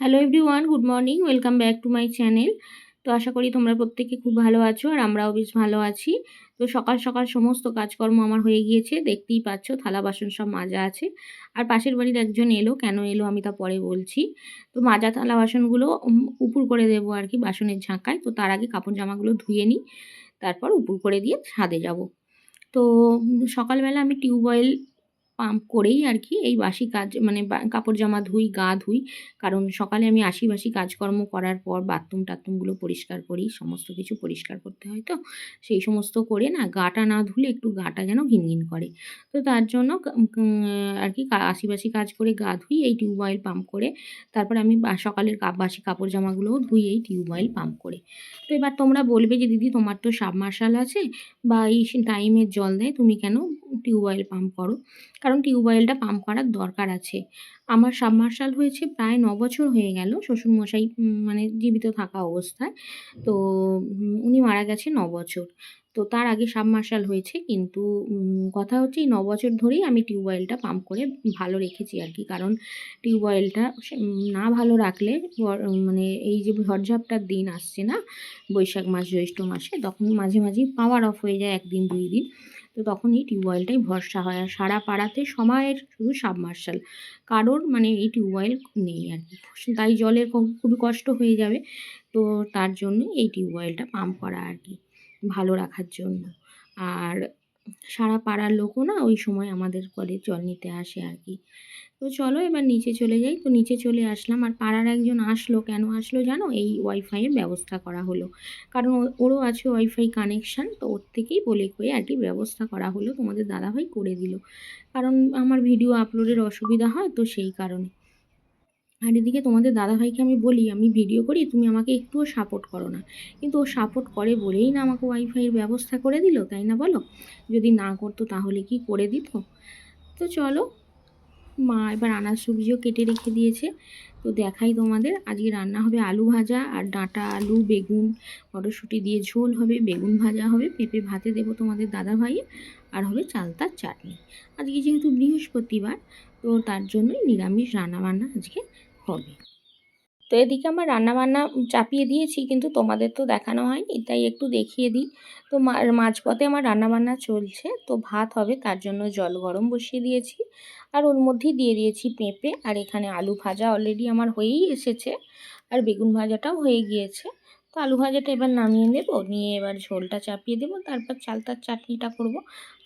Hello everyone good morning welcome back to my channel তো আশা করি তোমরা প্রত্যেকে খুব ভালো আছো আর আমরাও বেশ ভালো আছি। তো সকাল সকাল সমস্ত কাজকর্ম আমার হয়ে গিয়েছে, দেখতেই পাচ্ছ থালা বাসন সব মাজা আছে। আর পাশের বাড়ির একজন এলো, কেন এলো আমি তা পরে বলছি। তো মাজা থালা বাসনগুলো উপুর করে দেবো আর কি বাসনের ঝাঁকায়। তো তার আগে কাপড় জামাগুলো ধুয়ে নিই, তারপর উপুর করে দিয়ে ছাদে যাব। তো সকালবেলা আমি টিউবওয়েল পাম্প করেই আর কি এই বাসি কাজ মানে কাপড় জামা ধুই, গা ধুই। কারণ সকালে আমি আশি বাসি কাজকর্ম করার পর বাথরুম টাথরুমগুলো পরিষ্কার করি, সমস্ত কিছু পরিষ্কার করতে হয় তো। সেই সমস্ত করে না গাটা না ধুলে একটু গাটা যেন ঘিনঘিন করে। তো তার জন্য আর কি কা- আশি বাসি কাজ করে গা ধুই, এই টিউবওয়েল পাম্প করে। তারপর আমি সকালের বাসি কাপড় জামাগুলোও ধুই, এই টিউবওয়েল পাম্প করে। তো এবার তোমরা বলবে যে, দিদি, তোমার তো সাবমার্শাল আছে বা এই টাইমের জল দেয়, তুমি কেন টিউবওয়েল পাম্প করো? কারণ টিউবওয়েলটা পাম্প করার দরকার আছে। আমার সাবমার্শাল হয়েছে প্রায় ন বছর হয়ে গেল শ্বশুরমশাই মানে জীবিত থাকা অবস্থায়। তো উনি মারা গেছে ন বছর। তো তার আগে সাবমার্শাল হয়েছে কিন্তু কথা হচ্ছে এই ন বছর ধরেই আমি টিউবওয়েলটা পাম্প করে ভালো রেখেছি আর কি। কারণ টিউবওয়েলটা না ভালো রাখলে মানে এই যে ঝড়ঝাপটার দিন আসছে না, বৈশাখ মাস, জ্যৈষ্ঠ মাসে, তখন মাঝে মাঝেই পাওয়ার অফ হয়ে যায় একদিন দুই দিন। তো তখন এই টিউবওয়েলটাই ভরসা হয়। আর সারা পাড়াতে সময়ের শুধু সাবমার্শাল। কারোর মানে এই টিউবওয়েল নেই আর কি। তাই জলের খুবই কষ্ট হয়ে যাবে। তো তার জন্য এই টিউবওয়েলটা পাম্প করা আর কি, ভালো রাখার জন্য। আর সারা পাড়ার লোকও না ওই সময় আমাদের কলে জল নিতে আসে আর কি তো চলো এবার নিচে চলে যাই। তো নিচে চলে আসলাম আর পাড়ার একজন আসলো। কেন আসলো জানো? এই ওয়াইফাইয়ের ব্যবস্থা করা হলো। কারণ ওরও আছে ওয়াইফাই কানেকশান তো ওর থেকেই বলে কয়ে আর কি ব্যবস্থা করা হলো। তোমাদের দাদাভাই করে দিল। কারণ আমার ভিডিও আপলোডের অসুবিধা হয় তো সেই কারণে। আর এদিকে তোমাদের দাদাভাইকে আমি বলি, আমি ভিডিও করি, তুমি আমাকে একটুও সাপোর্ট করো না। কিন্তু ও সাপোর্ট করে বলেই না আমাকে ওয়াইফাইয়ের ব্যবস্থা করে দিল, তাই না বলো? যদি না করতো তাহলে কি করে দিত? তো চলো, মা এবার আনাজ সবজিও কেটে রেখে দিয়েছে। তো দেখাই তোমাদের, আজকে রান্না হবে আলু ভাজা আর ডাঁটা, আলু, বেগুন, মটরশুঁটি দিয়ে ঝোল হবে, বেগুন ভাজা হবে, পেঁপে ভাতে দেবো তোমাদের দাদা ভাইয়ের আর হবে চালতার চাটনি। আজকে যেহেতু বৃহস্পতিবার, তো তার জন্যই নিরামিষ রান্নাবান্না আজকে হবে। তো এদিকে আমার রান্নাবান্না চাপিয়ে দিয়েছি, কিন্তু তোমাদের তো দেখানো হয়নি, তাই একটু দেখিয়ে দিই। তো মাঝপথে আমার রান্নাবান্না চলছে, তো ভাত হবে, তার জন্য জল গরম বসিয়ে দিয়েছি। আর ওর মধ্যেই দিয়ে দিয়েছি পেঁপে, আর এখানে আলু ভাজা অলরেডি আমার হয়েই এসেছে, আর বেগুন ভাজাটাও হয়ে গিয়েছে। তো আলু ভাজাটা এবার নামিয়ে নেব, নিয়ে এবার ঝোলটা চাপিয়ে দেবো, তারপর চালতার চাটনিটা করব।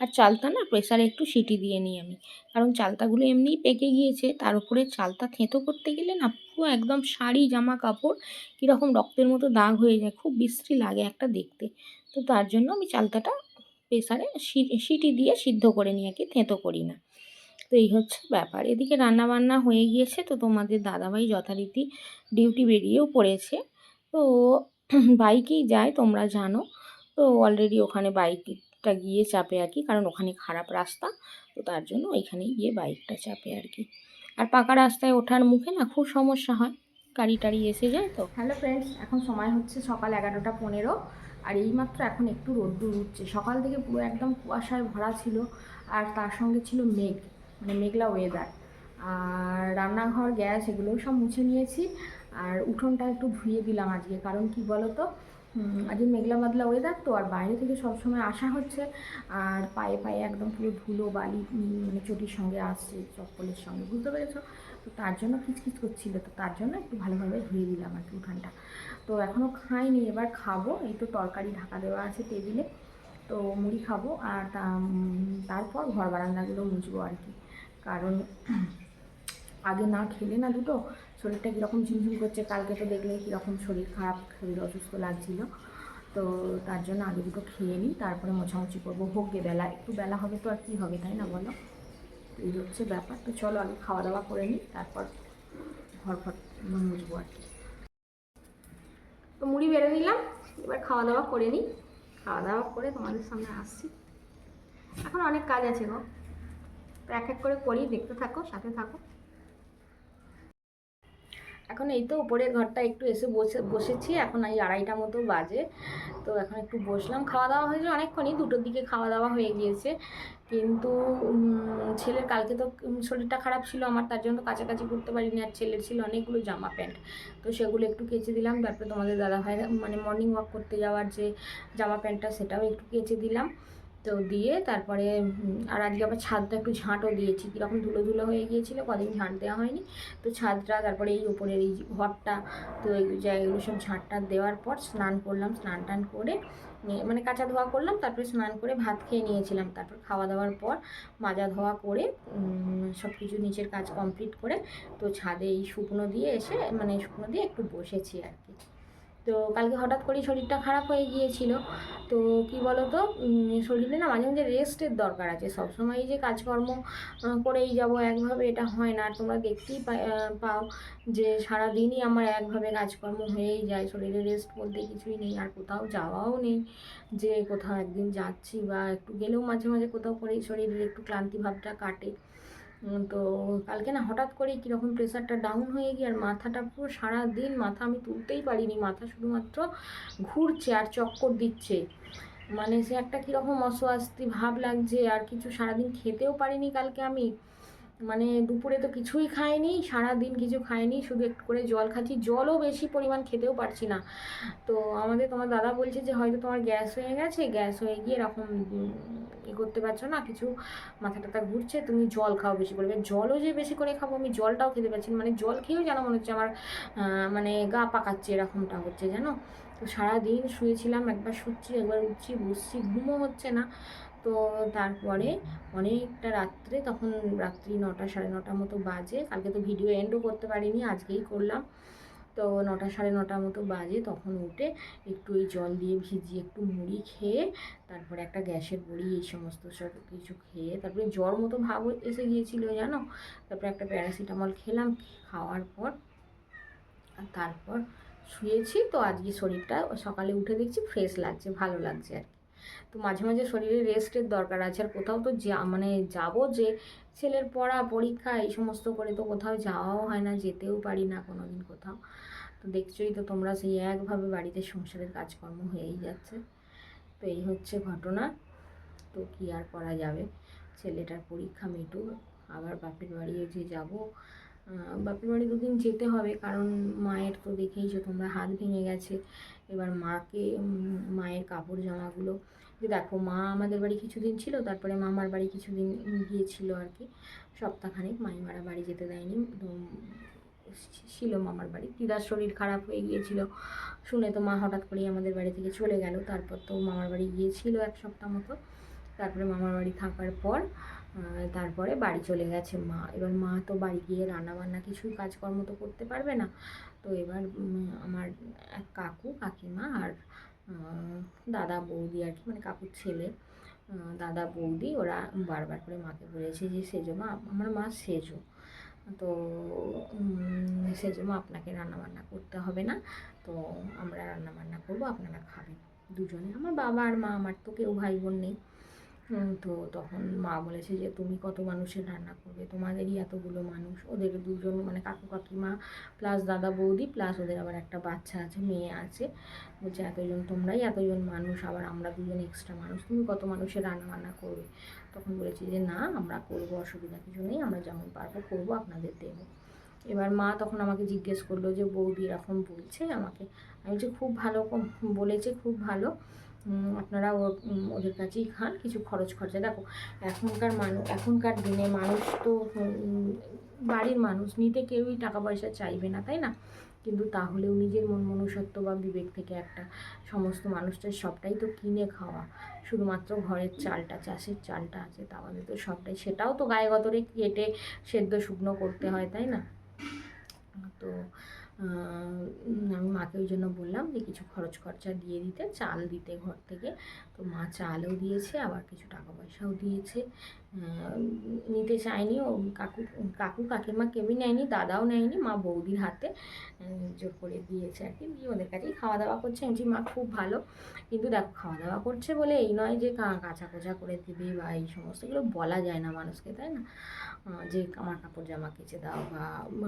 আর চালতা না প্রেসারে একটু সিটি দিয়ে নিই আমি, কারণ চালতাগুলো এমনিই পেকে গিয়েছে, তার উপরে চালতা থেঁতো করতে গেলে না পুরো একদম শাড়ি জামা কাপড় কীরকম রক্তের মতো দাগ হয়ে যায়, খুব বিশ্রী লাগে একটা দেখতে। তো তার জন্য আমি চালতাটা প্রেসারে সিটি দিয়ে সিদ্ধ করে নিই আর কি, থেঁতো করি না। তো এই হচ্ছে ব্যাপার, এদিকে রান্না বান্না হয়ে গিয়েছে, তো তোমাদের দাদাভাই যথারীতি ডিউটি বেরিয়েও পড়েছে। তো বাইকেই যায়, তোমরা জানো। তো অলরেডি ওখানে বাইকটা গিয়ে চাপে আর কি, কারণ ওখানে খারাপ রাস্তা। তো তার জন্য ওইখানে গিয়ে বাইকটা চাপে আর কি। আর পাকা রাস্তায় ওঠার মুখে না খুব সমস্যা হয়, গাড়ি টাড়ি এসে যায় তো। হ্যালো ফ্রেন্ডস এখন সময় হচ্ছে সকাল এগারোটা পনেরো, আর এইমাত্র এখন একটু রোদ্দুর উঠছে। সকাল থেকে পুরো একদম কুয়াশায় ভরা ছিল, আর তার সঙ্গে ছিল মেঘ মানে মেঘলা ওয়েদার আর রান্নাঘর, গ্যাস, এগুলোও সব মুছে নিয়েছি। আর উঠোনটা একটু ধুয়ে দিলাম আজকে। কারণ কি বলো তো আজকে মেঘলা মাদলা ওয়েদার তো, আর বাইরে থেকে সবসময় আসা হচ্ছে। আর পায়ে পায়ে একদম পুরো ধুলো, বালি মানে চটির সঙ্গে আসছে, চপ্পলের সঙ্গে, বুঝতে পেরেছ? তো তার জন্য কিচকিচ করছিল, তো তার জন্য একটু ভালোভাবে ধুয়ে দিলাম আর কি উঠানটা। তো এখনও খাইনি, এবার খাব। এই তো তরকারি ঢাকা দেওয়া আছে টেবিলে। তো মুড়ি খাব, আর তারপর ঘর বারান্দাগুলো মুছবো আর কি। কারণ, আগে না খেলে না দুটো শরীরটা কীরকম ঝিমঝিম করছে, কালকে তো দেখলে কীরকম শরীর খারাপ, শরীর অসুস্থ লাগছিল। তো তার জন্য আগে দুটো খেয়ে নিই, তারপরে মোছামুছি করব। হোক বেলা, একটু বেলা হবে তো আর কী হবে, তাই না বলো? এই হচ্ছে ব্যাপার। তো চলো আগে খাওয়া দাওয়া করে নিই, তারপর ঘর ফর মুছবো আর কি। তো মুড়ি বেড়ে নিলাম, এবার খাওয়া দাওয়া করে নিই। খাওয়া দাওয়া করে তোমাদের সামনে আসছি। এখন অনেক কাজ আছে গো। তো এক এক করে করি, দেখতে থাকো, সাথে থাকো। এখন এই তো উপরের ঘরটা একটু এসে বসে, বসেছি। এখন এই আড়াইটা মতো বাজে। তো এখন একটু বসলাম। খাওয়া দাওয়া হয়েছে অনেকক্ষণই। দুটোর দিকে খাওয়া দাওয়া হয়ে গিয়েছে। কিন্তু ছেলের কালকে তো শরীরটা খারাপ ছিল আমার। তার জন্য কাছাকাছি করতে পারিনি। আর ছেলের ছিল অনেকগুলো জামা প্যান্ট। তো সেগুলো একটু কেচে দিলাম। তারপরে তোমাদের দাদা ভাই মানে মর্নিং ওয়াক করতে যাওয়ার যে জামা প্যান্টটা, সেটাও একটু কেচে দিলাম। তো দিয়ে তারপরে আর আজকে আবার ছাদটা একটু ঝাঁটও দিয়েছি। কীরকম ধুলো ধুলো হয়ে গিয়েছিল, কদিন ঝাঁট দেওয়া হয়নি। তো ছাদটা, তারপরে এই উপরের এই ঘরটা, তো এই জায়গাগুলো সব ঝাঁটটা দেওয়ার পর স্নান করলাম, স্নান টান করে মানে কাঁচা ধোয়া করলাম, তারপরে স্নান করে ভাত খেয়ে নিয়েছিলাম। তারপর খাওয়া দাওয়ার পর মাজা ধোয়া করে সব কিছু নিচের কাজ কমপ্লিট করে, তো ছাদে এই শুকনো দিয়ে এসে মানে শুকনো দিয়ে একটু বসেছি আর কি। তো কালকে হঠাৎ করেই শরীরটা খারাপ হয়ে গিয়েছিল। তো কি বলো তো শরীরে না মাঝে মাঝে রেস্টের দরকার আছে। সবসময় যে কাজকর্ম করেই যাব একভাবে এটা হয় না। আর তোমরা দেখতেই পাও যে সারাদিনই আমার একভাবে কাজকর্ম হয়েই যায়। শরীরে রেস্ট বলতে কিছুই নেই। আর কোথাও যাওয়াও নেই। যে কোথাও একদিন যাচ্ছি বা একটু গেলেও মাঝে মাঝে কোথাও করেই শরীরের একটু ক্লান্তি ভাবটা কাটে। তো কালকে না হঠাৎ করেই কীরকম প্রেশারটা ডাউন হয়ে গিয়ে আর মাথাটা পুরো সারা দিন মাথা আমি তুলতেই পারিনি। মাথা শুধুমাত্র ঘুরছে আর চক্কর দিচ্ছে। মানে সে একটা কীরকম অস্বস্তি ভাব লাগছে আর কিছু সারাদিন খেতেও পারিনি কালকে আমি। মানে দুপুরে তো কিছুই খাইনি, সারাদিন কিছু খাইনি, শুধু একটু করে জল খাচ্ছি। জলও বেশি পরিমাণ খেতেও পারছি না। তো আমাদের তোমার দাদা বলছে যে হয়তো তোমার গ্যাস হয়ে গেছে, গ্যাস হয়ে গিয়ে এরকম ই করতে পারছ না, কিছু মাথা টাথা ঘুরছে, তুমি জল খাও বেশি করে। জলও যে বেশি করে খাব আমি জলটাও খেতে পারছি না মানে জল খেয়েও যেন মনে হচ্ছে আমার মানে গা পাকাচ্ছে, এরকমটা হচ্ছে, জানো? তো সারাদিন শুয়েছিলাম, একবার শুচ্ছি, একবার উঠছি, বসছি, ঘুমও হচ্ছে না। তো তারপরে অনেকটা রাত্রে, তখন রাত্রি নটা, সাড়ে নটা মতো বাজে। কালকে তো ভিডিও এন্ডও করতে পারিনি, আজকেই করলাম। তো নটা, সাড়ে নটা মতো বাজে, তখন উঠে একটু এই জল দিয়ে ভিজিয়ে একটু মুড়ি খেয়ে, তারপরে একটা গ্যাসের বড়ি, এই সমস্ত সব কিছু খেয়ে, তারপরে জ্বর মতো ভাব এসে গিয়েছিল জানো? তারপরে একটা প্যারাসিটামল খেলাম, খাওয়ার পর তারপর শুয়েছি। তো আজকে শরীরটা সকালে উঠে দেখছি ফ্রেশ লাগছে, ভালো লাগছে আর তো মাঝে মাঝে শরীরে রেস্টের দরকার আছে। আর কোথাও তো যা মানে যাব যে, ছেলের পড়া, পরীক্ষা, এই সমস্ত করে তো কোথাও যাওয়াও হয় না, যেতেও পারি না কোনো দিন কোথাও। তো দেখছোই তো তোমরা সেই একভাবে বাড়িতে সংসারের কাজকর্ম হয়েই যাচ্ছে। তো এই হচ্ছে ঘটনা। তো কি আর করা যাবে? ছেলেটার পরীক্ষা মিটুক, আবার বাপের বাড়িও যে যাব বাপের বাড়ি দুদিন যেতে হবে। কারণ মায়ের তো দেখেইছো তোমরা হাত ভেঙে গেছে। এবার মাকে মায়ের কাপড় জামাগুলো দেখো মা আমাদের বাড়ি কিছুদিন ছিল, তারপরে মামার বাড়ি কিছুদিন গিয়েছিল আর কি। সপ্তাহখানেক মাইমারা বাড়ি যেতে দেয়নি, তো ছিল মামার বাড়ি। দিদার শরীর খারাপ হয়ে গিয়েছিল, শুনে তো মা হঠাৎ করেই আমাদের বাড়ি থেকে চলে গেল। তারপর তো মামার বাড়ি গিয়েছিল এক সপ্তাহ মতো। তারপরে মামার বাড়ি থাকার পর তারপরে বাড়ি চলে গেছে মা। এবার মা তো বাড়ি গিয়ে রান্না বান্না কিছুই কাজকর্ম তো করতে পারবে না। তো এবার আমার এক কাকু কাকিমা আর দাদা বৌদি আর কি মানে কাকুর ছেলে দাদা বৌদি ওরা বারবার করে মাকে বলেছে যে সেজো মা আমার মা সেজো। তো উম, সেজো মা আপনাকে রান্নাবান্না করতে হবে না। তো আমরা রান্নাবান্না করব আপনারা খাবেন। দুজনে আমার বাবা আর মা আমার তো কেউ ভাই বোন নেই। তো তখন মা বলেছে যে, তুমি কত মানুষের রান্না করবে? তোমাদেরই এতগুলো মানুষ। ওদের দুজন মানে কাকু কাকিমা প্লাস দাদা বৌদি প্লাস ওদের আবার একটা বাচ্চা আছে, মেয়ে আছে। বলছে, এতজন তোমরাই এতজন মানুষ, আবার আমরা দুজন এক্সট্রা মানুষ। তুমি কত মানুষের রান্না বান্না করবে? তখন বলেছি যে, না, আমরা করব, অসুবিধা কিছু নেই, আমরা যেমন পারব করব, আপনাদের দেবো। এবার মা তখন আমাকে জিজ্ঞেস করল যে, বৌদি এরকম বলছে আমাকে? আমি যে খুব ভালো বলেছে, খুব ভালো। আপনারা ওদের কাছেই খান, কিছু খরচ খরচা। দেখো, এখনকার মানুষ এখনকার দিনে মানুষ তো বাড়ির মানুষ, নিতে কেউই টাকা পয়সা চাইবে না, তাই না? কিন্তু তাহলেও নিজের মন মনুষ্যত্ব বা বিবেক থেকে একটা সমস্ত মানুষটার সবটাই তো কিনে খাওয়া। শুধুমাত্র ঘরের চালটা, চাষের চালটা আছে তা আমাদের তো সবটাই। সেটাও তো গায়ে গতরে কেটে সেদ্ধ শুকনো করতে হয়, তাই না? তো আমি মাকে ওই জন্য বললাম যে কিছু খরচ খরচা দিয়ে দিতে, চাল দিতে ঘর থেকে। তো মা চালও দিয়েছে, আবার কিছু টাকা পয়সাও দিয়েছে। নিতে চায়নি ও, কাকু কাকু কাকিমা কেউই নেয়নি, দাদাও নেয়নি, মা বৌদির হাতে জোর করে দিয়েছে আর কি। দিয়ে ওদের কাছেই খাওয়া দাওয়া করছে। আমি মা, খুব ভালো। কিন্তু দেখো খাওয়া দাওয়া করছে বলে এই নয় যে কাঁচা কোচা করে দেবে বা এই সমস্তগুলো বলা যায় না মানুষকে, তাই না? যে আমার কাপড় জামা কেচে দাও বা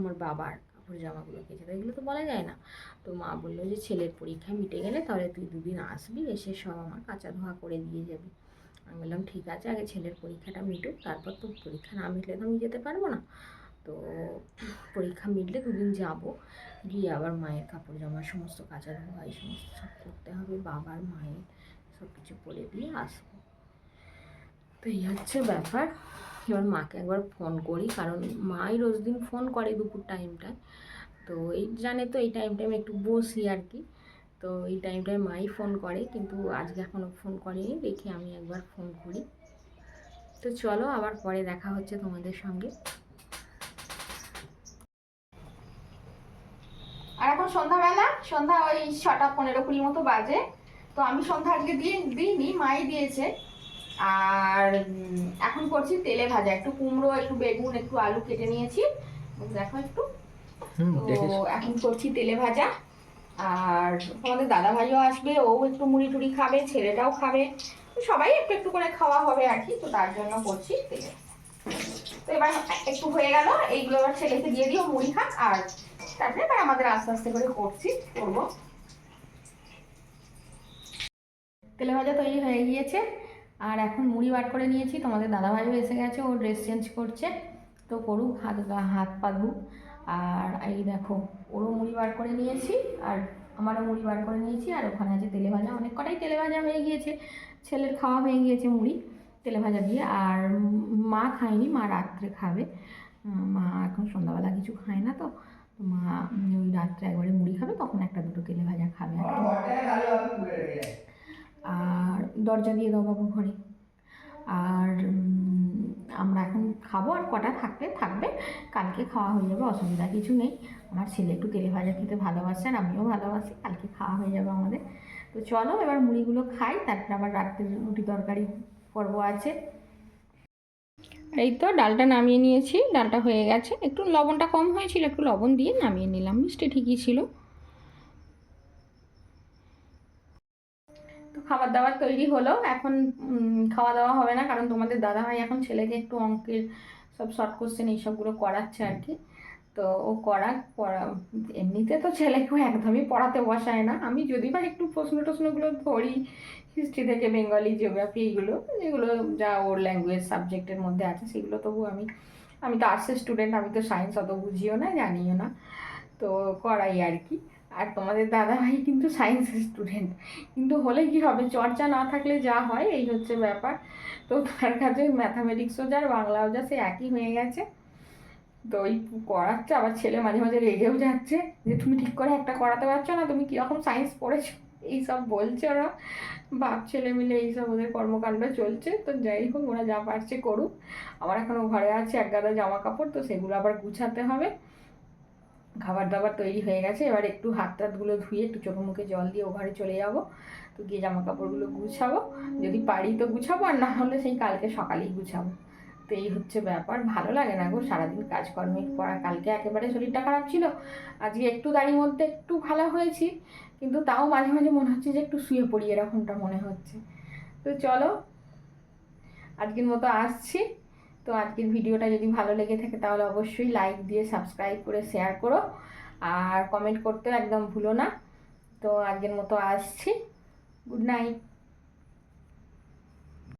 আমার বাবার কাপড় জামাগুলো দেয়, এগুলো তো বলা যায় না। তো মা বলল যে ছেলের পরীক্ষা মিটে গেলে তাহলে তুই দুদিন আসবি, এসে সব আমার কাঁচা ধোয়া করে দিয়ে যাবি। আমি বললাম, ঠিক আছে, আগে ছেলের পরীক্ষাটা মিটুক, তারপর তো পরীক্ষা না মিটলে তো আমি যেতে পারব না। তো পরীক্ষা মিটলে দুদিন যাব, গিয়ে আবার মায়ের কাপড় জামা, সমস্ত কাঁচা ধোয়া, এই সমস্ত সব করতে হবে, বাবার, মায়ের সব কিছু করে দিয়ে আসব। তো এই হচ্ছে ব্যাপার। এবার মাকে একবার ফোন করি, কারণ মাই রোজ দিন ফোন করে দুপুর টাইমটায় তো এই জানে তো এই টাইম টাইম একটু বসি আর কি। তো এই টাইমটায় মাই ফোন করে, কিন্তু আজকে এখনও ফোন করেনি, দেখি আমি একবার ফোন করি। তো চলো, আবার পরে দেখা হচ্ছে তোমাদের সঙ্গে। আর এখন সন্ধ্যাবেলা, সন্ধ্যা ওই ছটা পনেরো কুড়ি মতো বাজে। তো আমি সন্ধ্যা আজকে দিয়ে দিইনি, মাই দিয়েছে। আর এখন করছি তেলে ভাজা। একটু কুমড়ো একটু বেগুন একটু আলু কেটে নিয়েছি। দেখো একটু। তো এখন করছি তেলে ভাজা। আর তোমাদের দাদা ভাইও আসবে ও একটু মুড়ি টুড়ি খাবে ছেলেটাও খাবে। সবাই একটু একটু করে খাওয়া হবে আর কি তো তার জন্য করছি তেলে। তো এবার একটু হয়ে গেল এইগুলো এবার ছেলেকে দিয়ে দিও মুড়ি খাক আর তারপরে এবার আমাদের আস্তে আস্তে করে করছি করব। তেলে ভাজা তৈরি হয়ে গিয়েছে। আর এখন মুড়ি বার করে নিয়েছি, তোমাদের দাদাভাইও এসে গেছে, ও ড্রেস চেঞ্জ করছে, তো করুক, হাত হাত পা ধুক। আর এই দেখো, ওরও মুড়ি বার করে নিয়েছি, আর আমারও মুড়ি বার করে নিয়েছি, আর ওখানে আছে তেলে ভাজা, অনেক কটাই তেলে ভাজা হয়ে গিয়েছে, ছেলের খাওয়া হয়ে গিয়েছে মুড়ি, তেলে ভাজা দিয়ে। আর মা খায়নি, মা রাত্রে খাবে। মা এখন সন্ধ্যাবেলা কিছু খায় না তো মা ওই রাত্রে একবারে মুড়ি খাবে, তখন একটা দুটো তেলে ভাজা খাবে আর। আর দরজা দিয়ে দাও বাবু ঘরে। আর আমরা এখন খাব আর কটা থাকবে থাকবে। কালকে খাওয়া হয়ে যাবে, অসুবিধা কিছু নেই। আমার ছেলে একটু তেলে ভাজা খেতে ভালোবাসে আর আমিও ভালোবাসি, কালকে খাওয়া হয়ে যাবে আমাদের। তো চলো, এবার মুড়িগুলো খাই, তারপরে আবার রাত্রে রুটি তরকারি পর্ব আছে। এই তো ডালটা নামিয়ে নিয়েছি, ডালটা হয়ে গেছে। একটু লবণটা কম হয়েছিল, একটু লবণ দিয়ে নামিয়ে নিলাম, মিষ্টি ঠিকই ছিল তো খাবার দাবার তৈরি হলো। এখন খাওয়া দাওয়া হবে না, কারণ তোমাদের দাদা ভাই এখন ছেলেকে একটু অঙ্কের সব শর্ট কোশ্চেন এইসবগুলো করাচ্ছে আর কি। তো ও করা পড়া, এমনিতে তো ছেলেকেও একদমই পড়াতে বসায় না। আমি যদি বা একটু প্রশ্ন টশ্নগুলো ধরি হিস্ট্রি থেকে বেঙ্গলি জিওগ্রাফি এইগুলো যেগুলো যা ওর ল্যাঙ্গুয়েজ সাবজেক্টের মধ্যে আছে, সেগুলো তবু আমি আমি তো আর্টসের স্টুডেন্ট আমি তো সায়েন্স অত বুঝিও না, জানিও না। তো করাই আর কি। আর তোমাদের দাদা ভাই কিন্তু সায়েন্সের স্টুডেন্ট কিন্তু হলে কি হবে? চর্চা না থাকলে যা হয়, এই হচ্ছে ব্যাপার। তো তার কাছে ম্যাথামেটিক্সও যার, বাংলাও যা সে একই হয়ে গেছে। তো ওই করাচ্ছে, আবার ছেলে মাঝে মাঝে রেগেও যাচ্ছে। যে তুমি ঠিক করে একটা করাতে পারছ না, তুমি কীরকম সায়েন্স পড়েছো? এইসব বলছে ওরা। বাপ, ছেলে মিলে এইসব ওদের কর্মকাণ্ড চলছে। তো যাই হোক, ওরা যা পারছে করুক। আমার এখনও ঘরে আছে এক গাদা জামা কাপড় তো সেগুলো আবার গুছাতে হবে। খাবার দাবার তৈরি হয়ে গেছে। এবার একটু হাত টাতগুলো ধুয়ে একটু চোখে মুখে জল দিয়ে ও ঘরে চলে যাব। তো গিয়ে জামা কাপড়গুলো গুছাবো। যদি পারি তো গুছাবো, আর না হলে সেই কালকে সকালেই গুছাবো। তো এই হচ্ছে ব্যাপার। ভালো লাগে না গো, সারাদিন কাজকর্মের পর আর কালকে একেবারে শরীরটা খারাপ ছিল। আজকে একটু দাঁড়িয়ে মধ্যে একটু ভালো হয়েছি, কিন্তু তাও মাঝে মাঝে মনে হচ্ছে যে একটু শুয়ে পড়ি, এরকমটা মনে হচ্ছে। তো চলো, আজকের মতো আসছি। তো আজকের ভিডিওটা যদি ভালো লেগে থাকে তাহলে অবশ্যই লাইক দিয়ে সাবস্ক্রাইব করে শেয়ার করো। আর কমেন্ট করতেও একদম ভুলো না। তো আজকের মতো আসছি। Good night